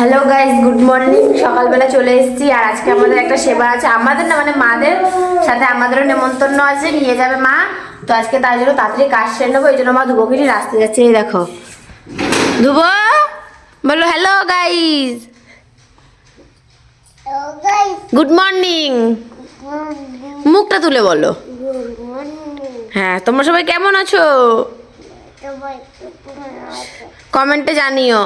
Hello guys good morning সকালবেলা চলে এসেছি আর আজকে আমাদের একটা সেবা আছে। আমাদের না মানে মাদের সাথে আমাদেরও নেমন্তন্ন আছে নিয়ে যাবে মা। তো আজকে তার জন্য তাড়াতাড়ি কাজ সেরে নেব এই জন্য মা ধুবোকিনি রাস্তায় যাচ্ছে এই দেখো। ধুবো বলো হ্যালো গাইজ গুড মর্নিং মুখটা তুলে বলো। হ্যাঁ তোমরা সবাই কেমন আছো। কমেন্টে জানিও।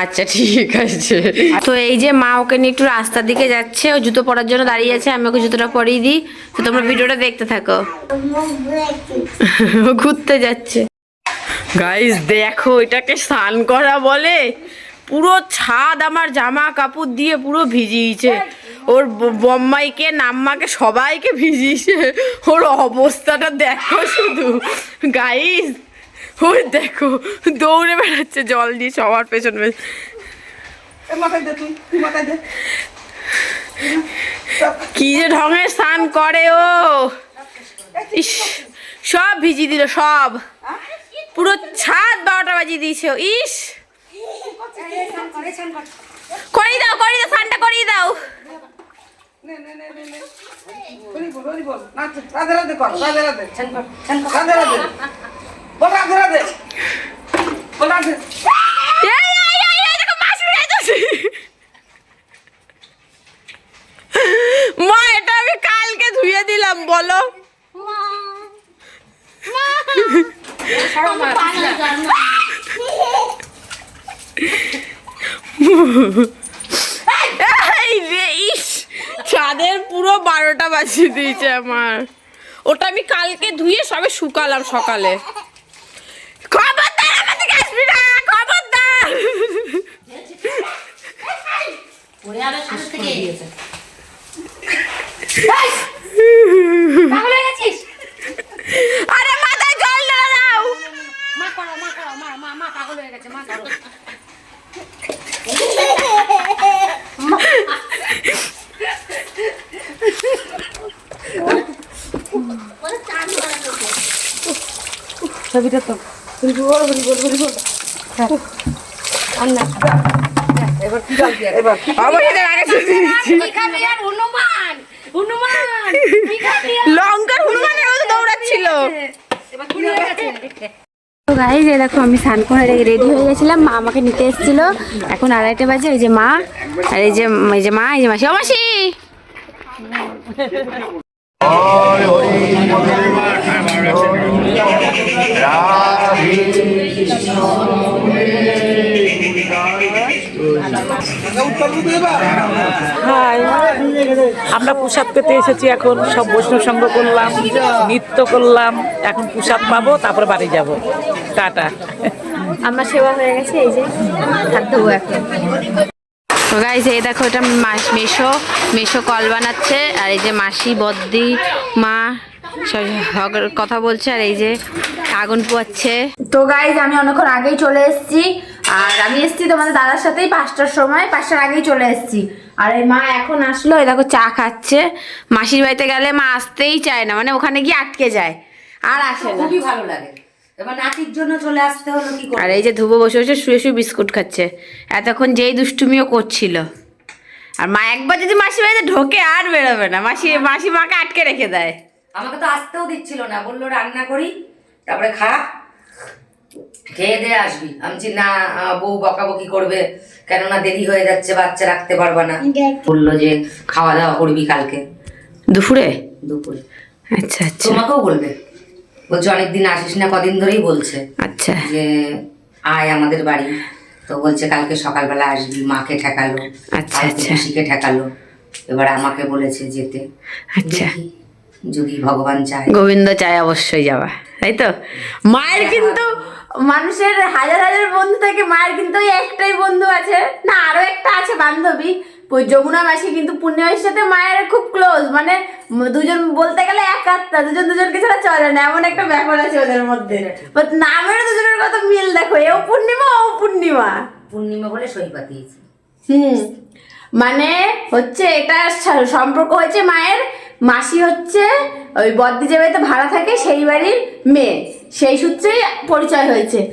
আচ্ছা ঠিক আছে। তো এই যে মা ওকে নিয়ে একটু রাস্তার দিকে যাচ্ছে, ও জুতো পরার জন্য দাঁড়িয়ে আছে, আমি ওকে জুতোটা পরিয়ে দিই। তো তোমরা ভিডিওটা দেখতে থাকো। ও ঘুরতে যাচ্ছে। গাইস দেখো, এটাকে স্নান করা বলে পুরো ছাদ আমার জামা কাপড় দিয়ে পুরো ভিজিয়েছে। ওর বম্মাইকে, নাম্মাকে, সবাইকে ভিজিয়েছে। ওর অবস্থাটা দেখো শুধু। গাইস ওই দেখো দৌড়ে বেড়াচ্ছে জল দিয়ে সবার পেছন কি যে ঢঙের স্নান করে ও। ইস সব ভিজিয়ে দিল সব। পুরো ছাদ বারোটা বাজিয়ে দিয়েছে। ইস। করিয়ে দাও করিয়ে দাও স্নানটা করিয়ে দাও। রাধে রাধে কর রাধে রাধে রাধে রাধে বল রাধে রাধে বল রাধে এই, এই, এই, এই, দেখো মাছ উড়ে যাচ্ছে। মা, এটা আমি কালকে ধুয়ে দিলাম, বলো। চাঁদের পুরো বারোটা বাজিয়ে দিয়েছে আমার। ওটা আমি কালকে ধুয়ে সবে শুকালাম সকালে। খবরদার আমার দিকে আসবি না খবরদার আরে মাথায় জল ঢেলে দাও ছবিটা তো হরি বল হরি বল হরি বল। এবার কি জল দিয়ে? এবার অবশ্যই আগে শুনে দিচ্ছি লঙ্কার হনুমানের মতো দৌড়াচ্ছিল। তো গাইজ এই দেখো আমি স্নান করে রেডি হয়ে গেছিলাম। মা আমাকে নিতে এসেছিল। এখন আড়াইটে বাজে এই যে মা। আর এই যে এই যে মা এই যে মাসি। ও মাসি! হাই আমরা প্রসাদ পেতে এসেছি এখন, সব বৈষ্ণব সঙ্গ করলাম, নৃত্য করলাম, এখন প্রসাদ পাবো, তারপরে বাড়ি যাব। টাটা। আমার সেবা হয়ে গেছে, এই যে এখন। গাইজ এই দেখো এটা মেশো মেশো কল বানাচ্ছে, আর এই যে মাসি, বদ্দি, মা সব কথা বলছে আর এই যে আগুন পোয়াচ্ছে। তো গাইজ আমি অনেকক্ষণ আগেই চলে এসেছি। আর আমি এসেছি তোমাদের দাদার সাথেই পাঁচটার সময়। পাঁচটার আগেই চলে এসেছি। আর এই মা এখন আসলো এই দেখো চা খাচ্ছে। মাসির বাড়িতে গেলে মা আসতেই চায় না মানে ওখানে গিয়ে আটকে যায়। আর আসে না। খুবই ভালো লাগে। নাতির জন্য চলে আসতে হলো কি আর এই যে ধুবো বসে বসে শুয়ে শুয়ে বিস্কুট খাচ্ছে। এতক্ষণ যেই দুষ্টুমিও করছিল। আর মা একবার যদি মাসি বাড়িতে ঢোকে আর বেরোবে না। মাসি মাসি মাকে আটকে রেখে দেয়। আমাকে তো আসতেও দিচ্ছিল না বলল রান্না করি তারপরে খা খেয়ে দিয়ে আসবি। আমি না বউ বকাবকি করবে কেননা দেরি হয়ে যাচ্ছে বাচ্চা রাখতে পারবা না। বলল যে খাওয়া দাওয়া করবি কালকে। দুপুরে? দুপুরে। আচ্ছা আচ্ছা। তোমাকেও বলবে? বলছে অনেকদিন আসিস না কদিন ধরেই বলছে আচ্ছা। যে আয় আমাদের বাড়ি। তো বলছে কালকে সকালবেলা আসবি মাকে ঠেকালো আচ্ছা, আচ্ছা। ঠেকালো। এবার আমাকে বলেছে যেতে। আচ্ছা। যদি ভগবান চায়। গোবিন্দ চায় অবশ্যই যাওয়া তাই তো? মায়ের কিন্তু মানুষের হাজার হাজার বন্ধু থাকে মায়ের কিন্তু ওই একটাই বন্ধু আছে। না আরও একটা আছে বান্ধবী। ওই যমুনা মাসি কিন্তু পূর্ণিমার সাথে মায়ের খুব ক্লোজ মানে দুজন বলতে গেলে এক আত্মা দুজন দুজনকে ছাড়া চলে না এমন একটা ব্যাপার আছে ওদের মধ্যে। নামের দুজনের কত মিল দেখো এও পূর্ণিমা ও পূর্ণিমা। পূর্ণিমা বলে সই পাতিয়েছি হুম। মানে হচ্ছে এটা সম্পর্ক হয়েছে মায়ের মাসি হচ্ছে ওই বদ্দি যে বাড়িতে ভাড়া থাকে, সেই বাড়ির মেয়ে। সেই সূত্রেই পরিচয় হয়েছে।